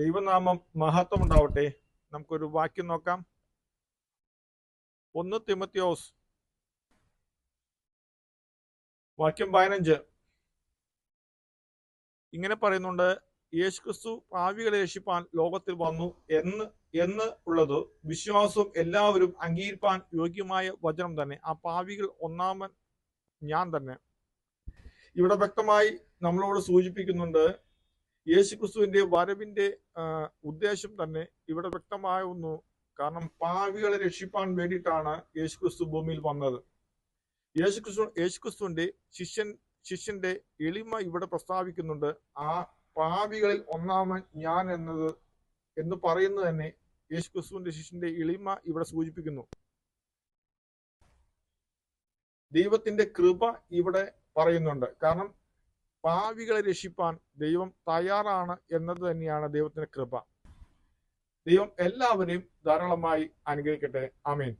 ദൈവനാമം മഹത്വം ഉണ്ടാവട്ടെ നമുക്കൊരു വാക്യം നോക്കാം. ഒന്ന് തിമത്യോസ്. വാക്യം പതിനഞ്ച്. ഇങ്ങനെ പറയുന്നുണ്ട് യേശുക്രിസ്തു പാവികളെ രക്ഷിപ്പാൻ ലോകത്തിൽ വന്നു എന്ന് എന്ന് ഉള്ളത് വിശ്വാസവും എല്ലാവരും അംഗീകരിപ്പാൻ യോഗ്യമായ വചനം തന്നെ. ആ പാവികൾ ഒന്നാമൻ ഞാൻ തന്നെ. ഇവിടെ വ്യക്തമായി നമ്മളോട് സൂചിപ്പിക്കുന്നുണ്ട് യേശുക്രിസ്തുവിന്റെ വരവിന്റെ ഉദ്ദേശം തന്നെ ഇവിടെ വ്യക്തമാവുന്നു കാരണം പാവികളെ രക്ഷിപ്പാൻ വേണ്ടിയിട്ടാണ് യേശുക്രിസ്തു ഭൂമിയിൽ വന്നത്. യേശുക്രിസ്തു യേശുക്രിസ്തുവിന്റെ ശിഷ്യൻ ശിഷ്യന്റെ എളിമ ഇവിടെ പ്രസ്താവിക്കുന്നുണ്ട്. ആ പാവികളിൽ ഒന്നാമൻ ഞാൻ എന്നത് എന്ന് പറയുന്നത് തന്നെ യേശുക്രിസ്തുവിന്റെ ശിഷ്യന്റെ എളിമ ഇവിടെ സൂചിപ്പിക്കുന്നു. ദൈവത്തിന്റെ കൃപ ഇവിടെ പറയുന്നുണ്ട്. കാരണം പാവികളെ രക്ഷിപ്പാൻ ദൈവം തയ്യാറാണ് എന്നത് തന്നെയാണ് ദൈവത്തിന്റെ കൃപ. ദൈവം എല്ലാവരെയും ധാരാളമായി അനുഗ്രഹിക്കട്ടെ. ആമേൻ.